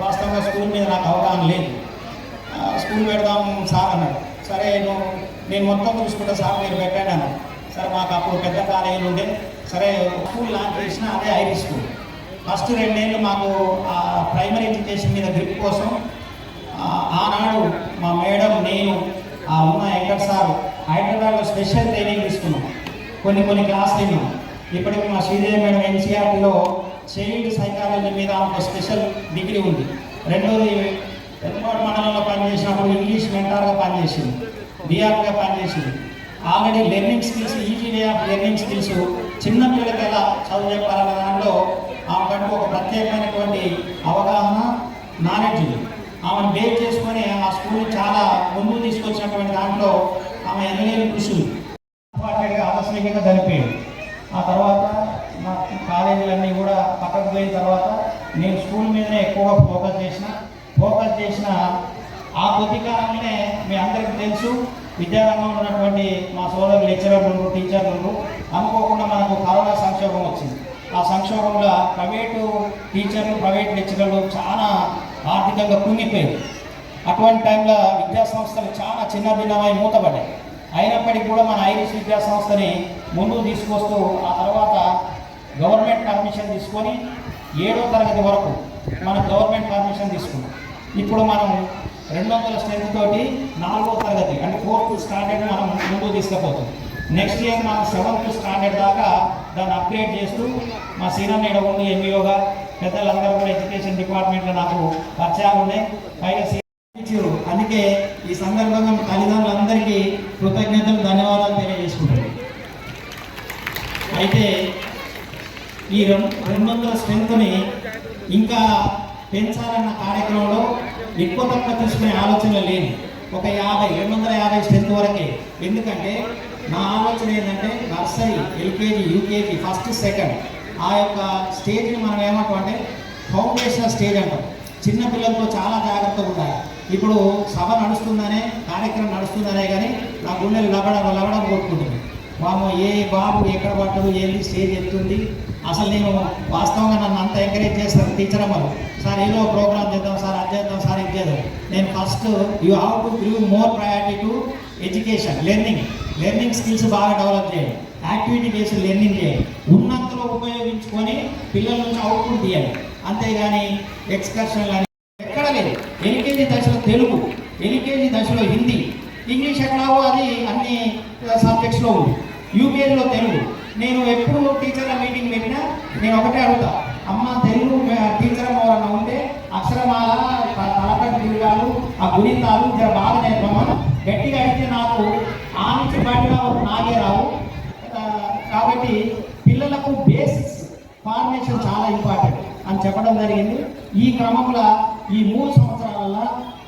వాస్తవంగా స్కూల్ మీద నాకు అవగాహన లేదు. స్కూల్ పెడదాం సార్ అన్నాడు. సరే నువ్వు నేను మొత్తం చూసుకుంటా సార్ మీరు పెట్టండి అన్నాడు. సరే మాకు అప్పుడు పెద్ద కాలేజీలు ఉండే. సరే స్కూల్ లాంచ్ చేసిన అదే ఐరిష్ స్కూల్. ఫస్ట్ రెండేళ్ళు మాకు ఆ ప్రైమరీ ఎడ్యుకేషన్ మీద గ్రిప్ కోసం ఆనాడు మా మేడం నేను ఆ ఉన్న వెంకట్ సార్ హైదరాబాద్లో స్పెషల్ ట్రైనింగ్ తీసుకున్నాం. కొన్ని కొన్ని క్లాసులు విన్నాం ఇప్పటికి మా శ్రీదేవి మేడం ఎన్సీఆర్టీలో చైల్డ్ సైకాలజీ మీద ఒక స్పెషల్ డిగ్రీ ఉంది. రెండోది వెనుకోట మండలంలో పనిచేసినప్పుడు ఇంగ్లీష్ మెంటార్గా పనిచేసింది. డిఆర్గా పనిచేసింది. Already learning skills easy way of learning skills చిన్న పిల్లలకి ఎలా చదువు చెప్పాలన్న దాంట్లో ఆమెకంటూ ఒక ప్రత్యేకమైనటువంటి అవగాహన నాలెడ్జ్ ఉంది. ఆమెను బేస్ చేసుకొని ఆ స్కూల్ని చాలా ముందుకు తీసుకొచ్చినటువంటి దాంట్లో ఆమె ఎనలేని కృషి ఆకస్మికంగా చనిపోయింది. ఆ తర్వాత నా కాలేజీలన్నీ కూడా పక్కకు పోయిన తర్వాత నేను స్కూల్ మీదనే ఎక్కువగా ఫోకస్ చేసిన. ఫోకస్ చేసిన ఆ కొద్ది కాలంలోనే మీ అందరికీ తెలుసు విద్యారంగంలో ఉన్నటువంటి మా సోదరు లెక్చరర్లు టీచర్లు అనుకోకుండా మనకు కరోనా సంక్షోభం వచ్చింది. ఆ సంక్షోభంలో ప్రైవేటు టీచర్లు ప్రైవేట్ లెక్చరర్లు చాలా ఆర్థికంగా కుంగిపోయింది అటువంటి టైంలో విద్యా సంస్థలు చాలా చిన్న భిన్నమై మూతపడ్డాయి. అయినప్పటికీ కూడా మన ఐరిష్ విద్యా సంస్థని ముందుకు తీసుకొస్తూ ఆ తర్వాత గవర్నమెంట్ పర్మిషన్ తీసుకొని ఏడో తరగతి వరకు మనం గవర్నమెంట్ పర్మిషన్ తీసుకున్నాం. ఇప్పుడు మనం రెండు వందల స్ట్రెంత్ తోటి నాలుగో తరగతి అంటే ఫోర్త్ స్టాండర్డ్ మనం ముందుకు తీసుకుపోతాం. నెక్స్ట్ ఇయర్ మనం సెవెంత్ స్టాండర్డ్ దాకా దాన్ని అప్గ్రేడ్ చేస్తూ మా సీనియర్ నేడ ఉంది ఎంఈఓగా పెద్దలందరూ కూడా ఎడ్యుకేషన్ డిపార్ట్మెంట్లో నాకు పరిచయాలు ఉన్నాయి. పైగా ఇచ్చారు అందుకే ఈ సందర్భంగా మీ తల్లిదండ్రులందరికీ కృతజ్ఞతలు ధన్యవాదాలు తెలియజేసుకుంటాను అయితే ఈ రెండు రెండు వందల స్ట్రెంత్ని ఇంకా పెంచాలన్న కార్యక్రమంలో ఎక్కువ తక్కువ తీసుకునే ఆలోచన లేని ఒక యాభై రెండు వందల యాభై స్ట్రెంత్ వరకే. ఎందుకంటే నా ఆలోచన ఏంటంటే nursery LKG UKG first second ఆ యొక్క స్టేజ్ని మనం ఏమంటాం అంటే ఫౌండేషనల్ స్టేజ్ అంటాం. చిన్నపిల్లలతో చాలా జాగ్రత్తగా ఉండాలి. ఇప్పుడు సభ నడుస్తుందనే కార్యక్రమం నడుస్తుందనే కానీ నా గుండెలు లబడ లబడం కొట్టుకుంటుంది. వాము ఏ బాబు ఎక్కడ పట్టదు ఏంది స్టేజ్ ఎత్తుంది అసలు నేను వాస్తవంగా నన్ను అంత ఎంకరేజ్ చేస్తాను టీచర్ అమ్మలు. సార్ ఏదో ప్రోగ్రామ్ చేద్దాం సార్ అది చేద్దాం సార్ ఇది చేద్దాం. నేను first you have to give more priority to education learning learning skills బాగా డెవలప్ చేయండి. యాక్టివిటీ బేస్డ్ లెర్నింగ్ చేయండి. ఉన్నంతలో ఉపయోగించుకొని పిల్లల నుంచి అవుట్పుట్ తీయాలి అంతేగాని ఎక్స్కర్షన్ అని ఎక్కడ లేదు. ఎల్కేజీ దశలో తెలుగు ఎల్కేజీ దశలో హిందీ ఇంగ్లీష్ ఎక్కడావో అది అన్ని uh, సబ్జెక్ట్స్లో ఉంది. యూపీఎల్లో తెలుగు. నేను ఎప్పుడు టీచర్ల మీటింగ్ పెట్టినా నేను ఒకటే అడుగుతా. అమ్మ తెలుగు టీచర్ ఎవరన్నా ఉంటే అక్షరమాల తలపటి తలకట్టు ఆ గుణితాలు జర బాగా నేర్పమని గట్టిగా అడిగితే నాకు ఆ నుంచి బయటగా నాగే రావు. కాబట్టి పిల్లలకు బేసిక్స్ ఫార్మేషన్ చాలా ఇంపార్టెంట్ అని చెప్పడం జరిగింది. ఈ క్రమంలో ఈ మూడు సంవత్సరాలలో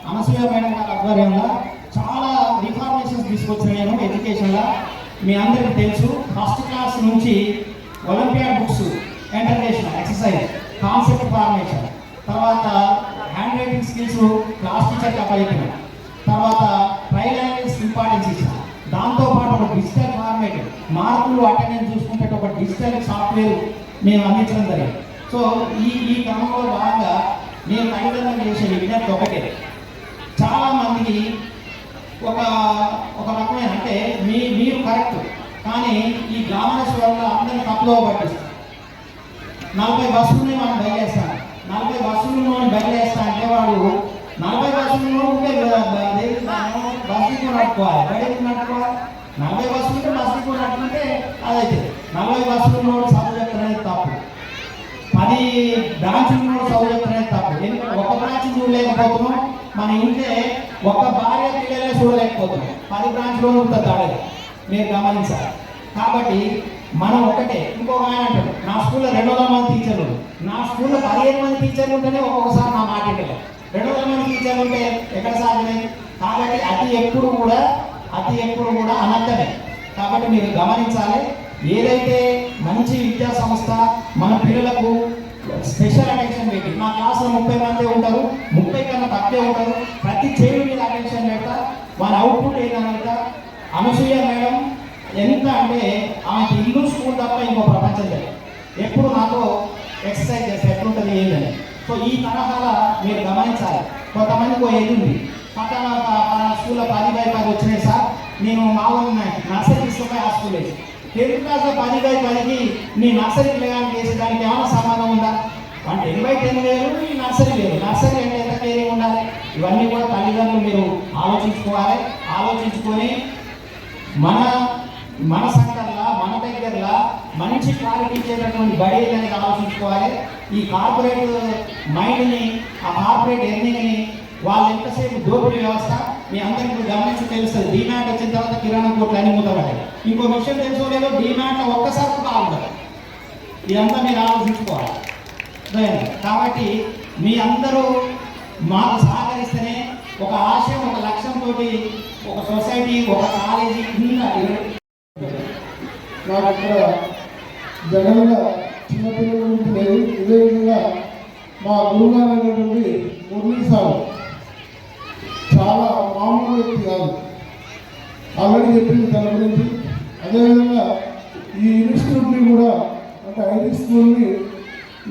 అనసూయ మేడం గారి ఆధ్వర్యంలో చాలా రిఫార్మేషన్స్ తీసుకొచ్చిన నేను ఎడ్యుకేషన్లో మీ అందరికీ తెలుసు ఫస్ట్ క్లాస్ నుంచి Olympia books international exercise concept formation. తర్వాత హ్యాండ్ రైటింగ్ స్కిల్స్ క్లాస్ టీచర్కి అప్పచెప్పిన తర్వాత ట్రై లాంగ్వేజ్ ఇంపార్టెన్స్ ఇచ్చిన దాంతోపాటు ఒక డిజిటల్ ఫార్మేట్ మార్కులు అటెండెన్స్ చూసుకుంటే ఒక డిజిటల్ సాఫ్ట్వేర్ మేము అందించడం జరిగింది. సో ఈ ఈ క్రమంలో భాగంగా నేను తల్లిదండ్రులు చేసే విజ్ఞప్తి ఒకటే. చాలా మందికి ఒక ఒక రకమైన అంటే మీ మీరు కరెక్ట్ కానీ ఈ గ్రామేశ్వరంలో అందరినీ తప్పులో పట్టిస్తారు నలభై బస్సుల్ని మనం బయలుదేస్తాం నలభై బస్సులను మనం బయలుదేస్తా అంటే వాడు నలభై బస్సులను ఉంటే బస్సు నడుపుకోవాలి. బయటకు నడుపుకోవాలి? నలభై బస్సులు ఉంటే బస్సు నడుపుకుంటే అదైతే. నలభై బస్సులు చదువు చెప్తారనేది తప్పు. పది బ్రాంచ్లు కూడా చదువు చెప్తారనేది తప్పు. ఎందుకంటే ఒక బ్రాంచ్ చూడలేకపోతున్నాం మన ఇంట్లో ఒక భార్య పిల్లలే చూడలేకపోతున్నాం. పది బ్రాంచ్లో ఉంటుంది తాడేది మీరు గమనించాలి. కాబట్టి మనం ఒకటే ఇంకొక ఆయన అంటాడు నా స్కూల్లో రెండు వందల మంది టీచర్లు నా స్కూల్లో పదిహేను మంది టీచర్లు ఉంటేనే ఒక్కొక్కసారి నా మాట వింటలేదు రెండు వందల మంది టీచర్లు ఉంటే ఎక్కడ సాధ్యమే? కాబట్టి అతి ఎప్పుడు కూడా అతి ఎప్పుడు కూడా అనంతమే కాబట్టి మీరు గమనించాలి. ఏదైతే మంచి విద్యా సంస్థ మన పిల్లలకు స్పెషల్ అటెన్షన్ పెట్టి మా క్లాస్లో ముప్పై మంది ఉంటారు ముప్పై కన్నా తక్కువే ఉంటారు. ప్రతి చైల్డ్ మీద అటెన్షన్ పెడతా. వాళ్ళ అవుట్పుట్ ఏంటంటే అనసూయ మేడం ఎంత అంటే ఆమెకి ఇల్లు స్కూల్ తప్ప ఇంకో ప్రపంచం లేదు. ఎప్పుడు నాతో ఎక్సర్సైజ్ చేస్తే ఎట్లుంటుంది ఏంటని సో ఈ తరహాలో మీరు గమనించాలి. కొంతమందికి ఒక ఏది ఉంది. పక్కన స్కూల్లో పది బై పది వచ్చినాయి సార్. నేను మామూలు నర్సరీ తీసుకుపోయి ఆ స్కూల్ వేసి టెన్త్ క్లాస్లో పది బై పదికి నీ నర్సరీ పిల్లగానికి చేసేదానికి ఏమైనా సమానం ఉందా? అంటే టెన్ బై టెన్ వేరు నర్సరీ వేరు నర్సరీ అంటే ఎంత కేరింగ్ ఉండాలి? ఇవన్నీ కూడా తల్లిదండ్రులు మీరు ఆలోచించుకోవాలి. ఆలోచించుకొని మన మన సంఘంలో మన దగ్గరలో మంచి క్వాలిటీ ఇచ్చేటటువంటి బడి అనేది ఆలోచించుకోవాలి ఈ కార్పొరేట్ మైండ్ని ఆ కార్పొరేట్ ఎర్నింగ్ని వాళ్ళు ఎంతసేపు దోపిడీ వ్యవస్థ? మీ అందరికీ ఇప్పుడు గమనించి తెలుస్తుంది. డిమాండ్ వచ్చిన తర్వాత కిరాణా కోట్లు అన్ని మూతపడ్డాయి. ఇంకో విషయం తెలుసుకోలేదు. లేదో డిమాండ్ ఒక్కసారి కూడా ఆగుతుంది ఇదంతా మీరు ఆలోచించుకోవాలి. కాబట్టి మీ అందరూ మాకు సహకరిస్తేనే ఒక ఆశయం ఒక లక్ష్యంతో ఒక సొసైటీ ఒక కాలేజీ ఇంకా నాకు అక్కడ జనరల్గా చిన్నపిల్లల లేదు ఇదే విధంగా మా గురుగారు అయినటువంటి మురళీ సార్ చాలా మామూలు వ్యక్తి కాదు. ఆల్రెడీ చెప్పింది తన గురించి అదేవిధంగా ఈ ఇన్స్టిట్యూట్ని కూడా అంటే ఐటీ స్కూల్ని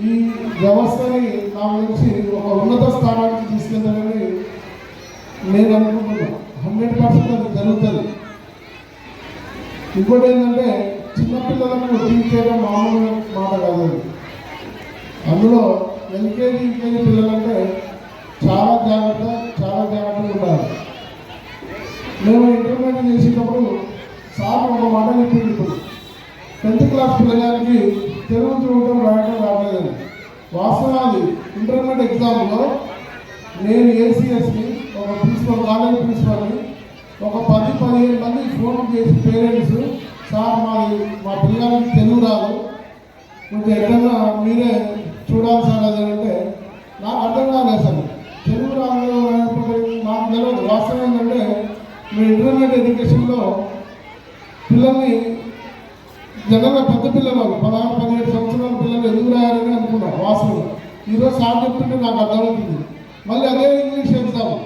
ఈ వ్యవస్థని నాకు తెలిసి ఒక ఉన్నత స్థానానికి తీసుకెళ్తానని నేను అనుకుంటున్నాను. హండ్రెడ్ పర్సెంట్ అది జరుగుతుంది. ఇంకోటి ఏంటంటే చిన్నపిల్లలను టీచ్ చేయడం మామూలు మాట కాదు అందులో ఎల్కేజీ యూకేజీ పిల్లలంటే చాలా జాగ్రత్త చాలా జాగ్రత్తగా ఉండాలి. మేము ఇంటర్మీడియట్ చేసేటప్పుడు సార్ ఒక మాట చెప్పింది ఇప్పుడు. టెన్త్ క్లాస్ పిల్లగానికి తెలుగు చూడటం రాయడం రావట్లేదని వాస్తవాది ఇంటర్మీడియట్ ఎగ్జామ్లో నేను ఏసీఎస్ని ఒక ప్రిన్సిపల్ కాలేజ్ ప్రిన్సిపల్ని ఒక పది పదిహేను మంది ఫోన్ చేసి పేరెంట్స్ సార్ మాది మా పిల్లలకి తెలుగు రాదు. నువ్వు ఎక్కడన్నా మీరే చూడాలి సార్ అది అంటే నాకు అర్థం కాలేదు సార్ అనేప్పుడు తెలియదు వాస్తవం ఏంటంటే మీ ఇంటర్మీడియట్ ఎడ్యుకేషన్లో పిల్లల్ని జనరల్గా పెద్ద పిల్లలు పదహారు పదిహేడు సంవత్సరాల పిల్లలు ఎందుకు రాయాలని అనుకున్నారు? వాస్తవం. ఈరోజు సార్ చెప్తుంటే నాకు అర్థమవుతుంది. మళ్ళీ అదే ఇంగ్లీష్ ఎగ్జామ్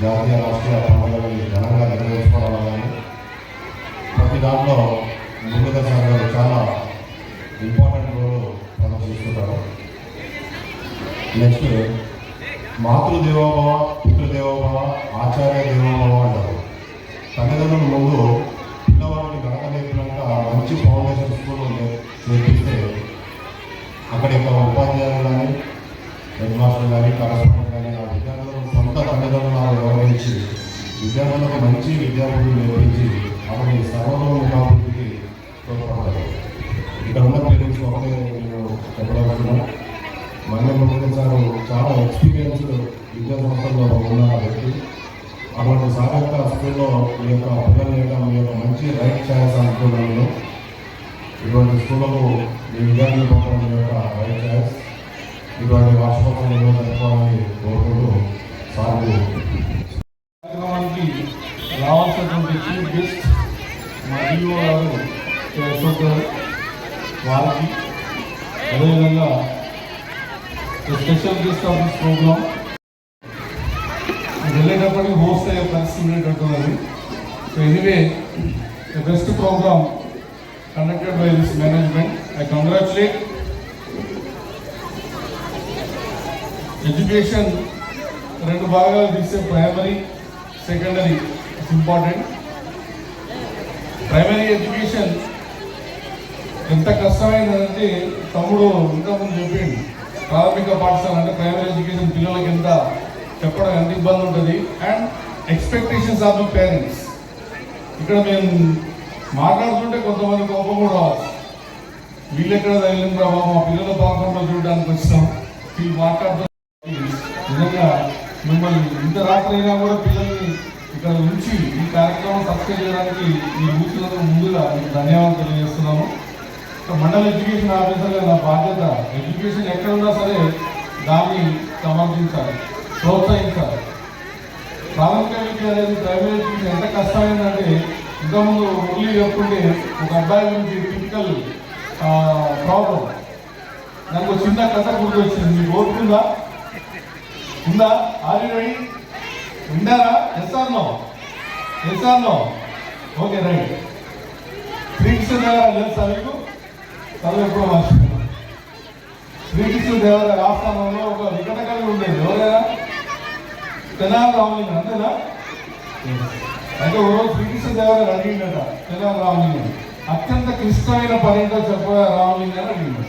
జాతీయ రాష్ట్రీయ పండుగలని ఘనంగా నిర్వహించుకోవడం కానీ ప్రతి దాంట్లో ముందుగా సార్ చాలా ఇంపార్టెంట్ రోల్ ప్రదర్శిస్తుంటారు నెక్స్ట్ మాతృదేవోభవ పితృదేవోభవ ఆచార్య దేవోభవ అంటారు. తల్లిదండ్రుల ముందు పిల్లవాడిని గడక నేర్పినాక మంచి ఫౌండేషన్ స్కూల్లో నేర్పిస్తే అక్కడ యొక్క ఉపాధ్యాయులు కానీ హెడ్ మాస్టర్ కానీ కరస్పాండెంట్ కొత్త ఆ విద్యార్థులను సొంత విద్యార్థులకు మంచి విద్యార్థులు నేర్పించి అతని సర్వతోముఖాభివృద్ధికి తోడ్పడతారు ఇక్కడ ఉన్న పేరెంట్స్ ఒకటే నేను చెప్పగలుగుతున్నాను మళ్ళీ గారు చాలా ఎక్స్పీరియన్స్డ్ విద్యా సంస్థల్లో ఉన్న వ్యక్తి అటువంటి సార్ యొక్క స్కూల్లో మీ యొక్క పిల్లల యొక్క మీ యొక్క మంచి రైట్ ఛాయిస్ అనుకున్నాను ఇటువంటి స్కూళ్ళకు మీ విద్యార్థులు పంపడం మీ యొక్క రైట్ ఛాయిస్ ఇటువంటి వార్షికోత్సవం నిర్వహణ జరుపుకోవాలని కోరుకుంటూ సార్లు కార్యక్రమానికి రావాల్సినటువంటి చీఫ్ గెస్ట్ మా గారు వారికి అదేవిధంగా special guest of this programme వెళ్ళేటప్పటికి హోస్ట్ అయ్యే పరిస్థితి ఉండేటట్టున్నది so anyway the best programme conducted by this management I congratulate education రెండు భాగాలు తీసే primary secondary it's important primary education ఎంత కష్టమైందంటే తమ్ముడు ఇంతకుముందు చెప్పిండు. ప్రాథమిక పాఠశాల అంటే ప్రైమరీ ఎడ్యుకేషన్ పిల్లలకి ఎంత చెప్పడం ఎంత ఇబ్బంది ఉంటుంది. And expectations of the parents ఇక్కడ మేము మాట్లాడుతుంటే కొంతమంది కోపం కూడా రావచ్చు. వీళ్ళు ఎక్కడ తగిలింది రా మా పిల్లల పాపంలో చూడడానికి వచ్చినాం. వీళ్ళు మాట్లాడుతున్నారు. నిజంగా మిమ్మల్ని ఇంత రాత్రి అయినా కూడా పిల్లల్ని ఇక్కడ ఉంచి ఈ కార్యక్రమం సక్సెస్ చేయడానికి ఈ బూత్లకు ముందుగా మీకు ధన్యవాదాలు తెలియజేస్తున్నాము. మండల ఎడ్యుకేషన్ ఆఫీసర్గా నా బాధ్యత ఎడ్యుకేషన్ ఎక్కడ ఉన్నా సరే దాన్ని సమర్థించాలి ప్రోత్సహించాలి. ప్రాథమిక విద్య అనేది ప్రైవేట్ ఎడ్యుకేషన్ ఎంత కష్టమైందంటే ఇంతకుముందు మురళి చెప్పుకుంటే ఒక అబ్బాయి గురించి టిపికల్ ప్రాబ్లం. నాకు చిన్న కథ గుర్తొచ్చింది. మీకు ఓర్పుందా ఉందా? ఆర్ రెడీ ఉండారా yes or no yes or no okay right Srikrishna Devaraya తెలుసా మీకు? చదువు ఎప్పుడో మర్చిపోయాను శ్రీకృష్ణ దేవరాయ ఆస్థానంలో ఒక వికటకళ ఉండేది. ఎవరైనా? తెనాలి రామలింగం. అంతేనా? అయితే ఓ రోజు శ్రీకృష్ణ దేవరాయలు అడిగిండట. తెనాలి రామలింగం. అత్యంత క్లిష్టమైన పని ఏంటో చెప్ప రామలింగం అని అడిగిండు.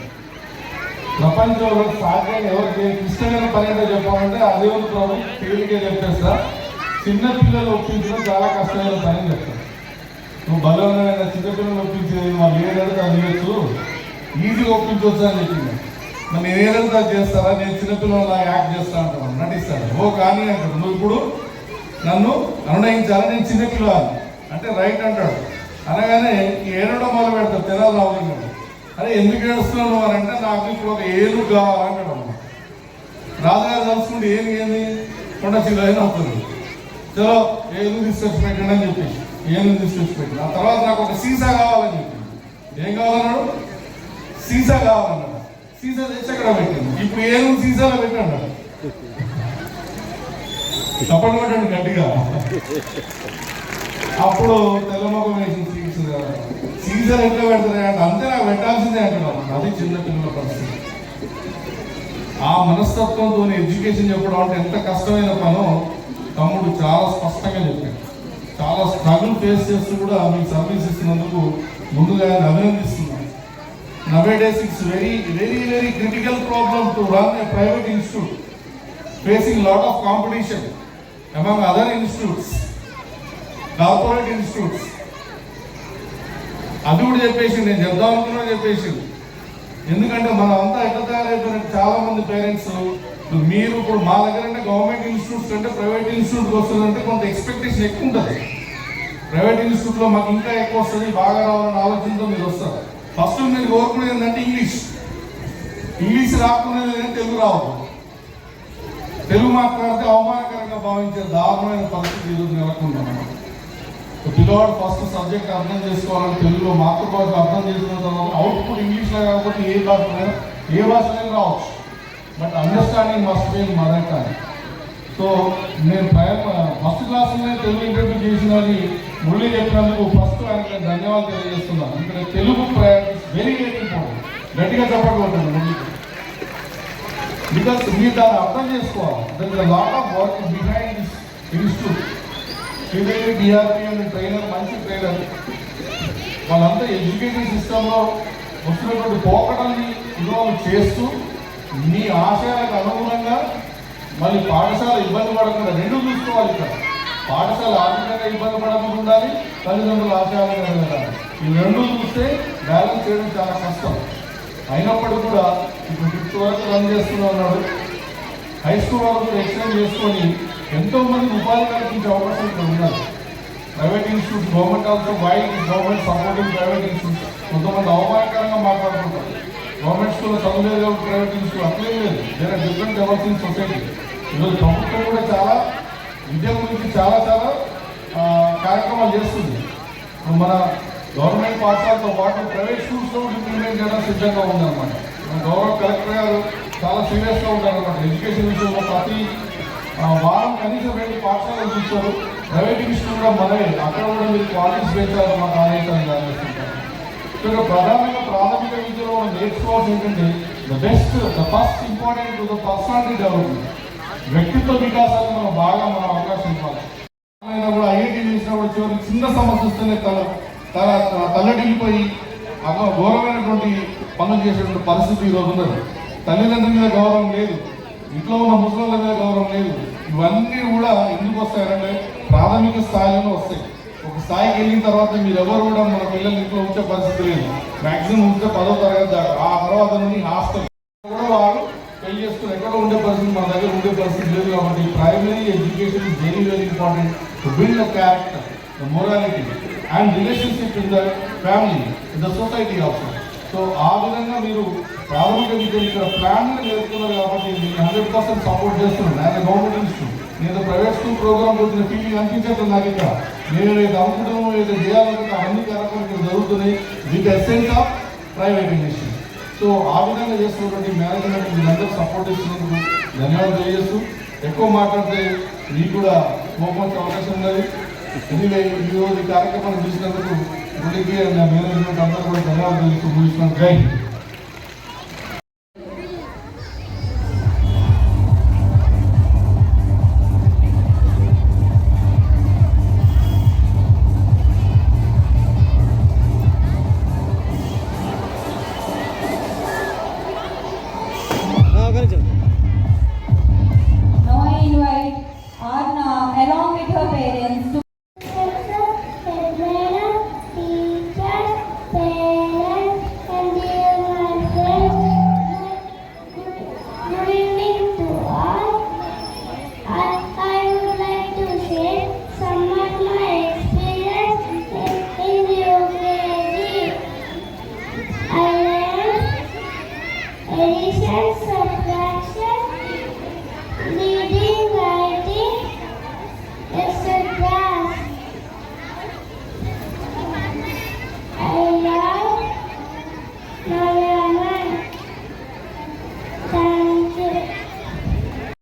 ప్రపంచంలో సాధ్యం ఎవరికి ఇష్టమైన పని ఏంటో చెప్పాలంటే అదే ఒక ప్రభు తేలికే చెప్పేస్తా. చిన్న పిల్లలు ఒప్పించడం చాలా కష్టమైన పని అని చెప్తాను నువ్వు బలమైన చిన్నపిల్లలు ఒప్పించేది వాళ్ళు ఏదైతే అది చేయొచ్చు ఈజీగా ఒప్పించవచ్చు అని చెప్పింది. నన్ను నేను ఏదైతే చేస్తారా? నేను చిన్నపిల్లల యాక్ట్ చేస్తా అంటాను నటిస్తాను ఓ కానీ అంటాడు నువ్వు ఇప్పుడు నన్ను అనునయించాలా? నేను చిన్నపిల్లవాడిని. అంటే రైట్ అంటాడు. అనగానే ఏడవడం మొదలు పెడతాడు తెనాలి రావలింగం అరే ఎందుకు ఏడుస్తున్నాను అని అంటే నాకు ఇప్పుడు ఒక ఏలు కావాలంటాడు రాజుగారు తలుచుకుంటే ఏలు ఏంది? కొండ చిల్లైన అవుతుంది చలో ఏలు తీసుకొచ్చి పెట్టండి అని చెప్పేసి ఏలు తీసుకొచ్చి పెట్టండి ఆ తర్వాత నాకు ఒక సీసా కావాలని చెప్పింది ఏం కావాలన్నాడు? సీసా కావాలన్నాడు. సీసా తెచ్చి అక్కడ పెట్టింది. ఇప్పుడు ఏలు సీసాలో పెట్టాడు. తప్పని పెట్టండి గట్టిగా. అప్పుడు తెల్లమొగం వేసి సీసా సీజర్ ఎట్లా పెడుతున్నాయి అంటే అంతే నాకు పెట్టాల్సిందే అంటున్నాను అది చిన్న పిల్లల పరిస్థితి. ఆ మనస్తత్వంతో ఎడ్యుకేషన్ చెప్పడం అంటే ఎంత కష్టమైన పనో తమ్ముడు చాలా స్పష్టంగా చెప్పాడు. చాలా స్ట్రగుల్ ఫేస్ చేస్తూ కూడా మీకు సర్వీస్ ఇస్తున్నందుకు ముందుగా ఆయన అభినందిస్తున్నాను. Nowadays it's very very very critical problem to run a private institute facing lot of competition among other institutes corporate institutes అది కూడా చెప్పేసి నేను చెప్దాం అనుకున్నా చెప్పేసి ఎందుకంటే మనం అంతా ఎట్లా తయారైపోయినట్టు చాలా మంది పేరెంట్స్ మీరు ఇప్పుడు మా దగ్గర అంటే గవర్నమెంట్ ఇన్స్టిట్యూట్స్ కంటే ప్రైవేట్ ఇన్స్టిట్యూట్కి వస్తుందంటే కొంత ఎక్స్పెక్టేషన్ ఎక్కువ ఉంటుంది. ప్రైవేట్ ఇన్స్టిట్యూట్లో మాకు ఇంకా ఎక్కువ వస్తుంది బాగా రావాలని ఆలోచనతో మీరు వస్తారు. ఫస్ట్ మీరు కోరుకునేది ఏంటంటే ఇంగ్లీష్. ఇంగ్లీష్ రాకునేది ఏంటంటే తెలుగు రావద్దు. తెలుగు మాట్లాడితే అవమానకరంగా భావించే దారుణమైన పరిస్థితి ఈరోజు నెలకొంది పిల్లవాడు ఫస్ట్ సబ్జెక్ట్ అర్థం చేసుకోవాలని తెలుగులో మాతృభాష అర్థం చేసుకున్న తర్వాత అవుట్పుట్ ఇంగ్లీష్లో కాకపోతే ఏ భాషలో ఏ భాషలో రావచ్చు. But understanding must be mother tongue so నేను ఫస్ట్ క్లాస్లోనే తెలుగు ఇంటర్వ్యూ చేసినది మురళి చెప్పినందుకు ఫస్ట్ ఆయనకి ధన్యవాదాలు తెలియజేస్తున్నాను. ఇక్కడ Telugu priorities very very important గట్టిగా చెప్పండి కొట్టండి మురళికి బికాస్ మీరు దాన్ని అర్థం చేసుకోవాలి. There lot of work behind this institute Sridevi DRP అనే ట్రైనర్ మంచి ట్రైనర్ వాళ్ళంతా ఎడ్యుకేషన్ సిస్టంలో వస్తున్నటువంటి పోకడల్ని ఇన్వాల్వ్ చేస్తూ మీ ఆశయాలకు అనుగుణంగా మళ్ళీ పాఠశాల ఇబ్బంది పడకుండా రెండు చూసుకోవాలి ఇక్కడ. పాఠశాల ఆర్థికంగా ఇబ్బంది పడకుండా ఉండాలి తల్లిదండ్రుల ఆశయాలు ఉండాలి ఈ రెండు చూస్తే బ్యాలెన్స్ చేయడం చాలా కష్టం. అయినప్పటికీ కూడా ఇప్పుడు ఫిఫ్త్ వరకు రన్ చేస్తూనే ఉన్నాడు హై స్కూల్ వరకు ఎక్స్టెండ్ చేసుకొని ఎంతో మంది ఉపాధి కల్పించే అవకాశం ఉన్నారు private institute government also why government supporting private institute కొంతమంది అవమానకరంగా మాట్లాడుకుంటారు. గవర్నమెంట్ స్కూల్లో చదువులేదు ప్రైవేట్ ఇన్స్టిట్యూట్ అట్లేం లేదు. వేరే డిఫరెంట్ లెవెల్స్ ఇన్ సొసైటీ ఈరోజు ప్రభుత్వం కూడా చాలా విద్య గురించి చాలా చాలా కార్యక్రమాలు చేస్తుంది. మన గవర్నమెంట్ పాఠశాలతో పాటు ప్రైవేట్ స్కూల్స్లో ఇంప్లిమెంట్ చేయడం సిద్ధంగా ఉందన్నమాట. గవర్నమెంట్ గౌరవ కలెక్టర్ గారు చాలా సీరియస్గా ఉంటారన్నమాట. ఎడ్యుకేషన్ విషయంలో ప్రతి వారం కనీసం రెండు పాఠశాలలు చూస్తారు. ప్రైవేట్ ఇన్స్టిట్యూట్ కూడా మనమే అక్కడ కూడా మీరు పార్టిసిపేట్ పెంచాలని మా కార్యక్రమం జారీ ఇక్కడ ప్రధానంగా ప్రాథమిక విద్యలో మనం నేర్చుకోవాల్సి ఏంటంటే the best the first important the personality development వ్యక్తిత్వ వికాసాన్ని మనం బాగా మనం అవకాశం ఇవ్వాలి. అయినా కూడా ఐఐటి కూడా చివరికి చిన్న సమస్య వస్తేనే తల తల తల్లడిల్లిపోయి అక్కడ ఘోరమైనటువంటి పనులు చేసేటువంటి పరిస్థితి ఈరోజు ఉన్నది. తల్లిదండ్రుల మీద గౌరవం లేదు. ఇంట్లో ఉన్న ముసలి మీద గౌరవం లేదు. ఇవన్నీ కూడా ఎందుకు వస్తాయంటే ప్రాథమిక స్థాయిలోనే వస్తాయి. ఒక స్థాయికి వెళ్ళిన తర్వాత మీరు ఎవరు కూడా మన పిల్లలు ఇంట్లో ఉంచే పరిస్థితి లేదు. మ్యాక్సిమం ఉంటే పదో తరగతి దాకా. ఆ తర్వాత నుండి హాస్టల్. కూడా వారు పెళ్ళి చేసుకుని ఎక్కడ ఉండే పరిస్థితి మన దగ్గర ఉండే పరిస్థితి లేదు కాబట్టి primary education is very very important to build the character the morality and relationship in the family in the society also so ఆ విధంగా మీరు ప్రాథమిక విద్యను ఇక్కడ ప్లాన్ నేర్చుకున్నారు కాబట్టి మీకు హండ్రెడ్ పర్సెంట్ సపోర్ట్ చేస్తున్నాను. గవర్నమెంట్ ఇన్స్టిట్యూట్ నేను ప్రైవేట్ స్కూల్ ప్రోగ్రామ్ వచ్చిన ఫీలింగ్ అనిపించట్లేదు నాకు ఇక్కడ. నేను ఏదో అమ్ముకోవడం ఏదో చేయాలనుకుంటే కార్యక్రమాలు ఇక్కడ జరుగుతున్నాయి. With essence of privatisation so ఆ విధంగా చేస్తున్నటువంటి మేనేజ్మెంట్ మీరందరూ సపోర్ట్ ఇస్తున్నందుకు ధన్యవాదాలు తెలియజేస్తూ ఎక్కువ మాట్లాడితే మీకు కూడా కోపం అవకాశం ఉన్నది. ఎనివే ఈ ఈ కార్యక్రమాన్ని చూసినందుకు గుడికి మేనేజ్మెంట్ అందరూ కూడా ధన్యవాదాలు తెలుస్తూ ముగిస్తున్నాను. జై